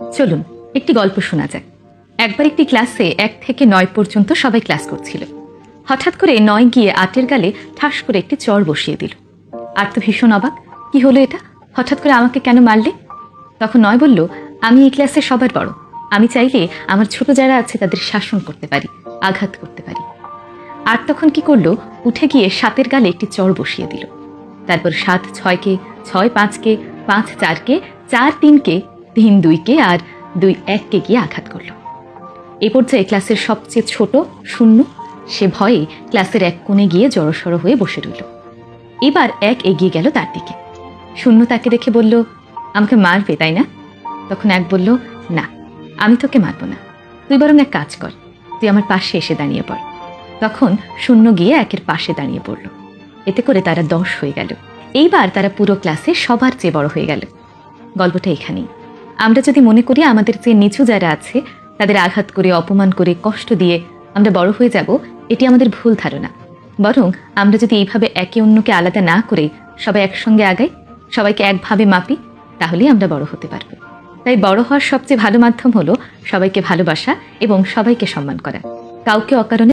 চলুন, একটি গল্প শোনা যাক। একবার একটি ক্লাসে এক থেকে নয় পর্যন্ত সবাই ক্লাস করছিল। হঠাৎ করে নয় গিয়ে আটের গালে ঠাস করে একটি চর বসিয়ে দিল। আর তো ভীষণ অবাক, কি হলো এটা? হঠাৎ করে আমাকে কেন মারলে? তখন নয় বলল, আমি এই ক্লাসে সবার বড়। আমি চাইলে আমার ছোট যারা আছে তাদের শাসন করতে পারি, আঘাত করতে পারি। আর তখন কি করল, উঠে গিয়ে সাতের গালে একটি চর বসিয়ে দিল। তারপর সাত ছয়কে, ছয় পাঁচকে, পাঁচ চারকে, চার তিনকে তিন দুইকে আর দুই এককে গিয়ে আঘাত করল। এ পর্যায়ে ক্লাসের সবচেয়ে ছোট শূন্য, সে ভয়ে ক্লাসের এক কোণে গিয়ে জড়সড় হয়ে বসে রইল। এবার এক এগিয়ে গেল তার দিকে। শূন্য তাকে দেখে বলল, আমাকে মারবে, তাই না? তখন এক বলল, না, আমি তোকে মারবো না। তুই বরং এক কাজ কর, তুই আমার পাশে এসে দাঁড়িয়ে পড়। তখন শূন্য গিয়ে একের পাশে দাঁড়িয়ে পড়ল। এতে করে তারা দশ হয়ে গেল। এইবার তারা পুরো ক্লাসে সবার চেয়ে বড় হয়ে গেল। গল্পটা এখানেই। আমরা যদি মনে করি আমাদের যে নিচু যারা আছে, তাদের আঘাত করে, অপমান করে, কষ্ট দিয়ে আমরা বড় হয়ে যাব, এটি আমাদের ভুল ধারণা। বরং আমরা যদি এইভাবে একে অন্যকে আলাদা না করে সবাই একসঙ্গে আগাই, সবাইকে একভাবে মাপি, তাহলেই আমরা বড় হতে পারব। তাই বড় হওয়ার সবচেয়ে ভালো মাধ্যম হলো সবাইকে ভালোবাসা এবং সবাইকে সম্মান করা। কাউকে অকারণে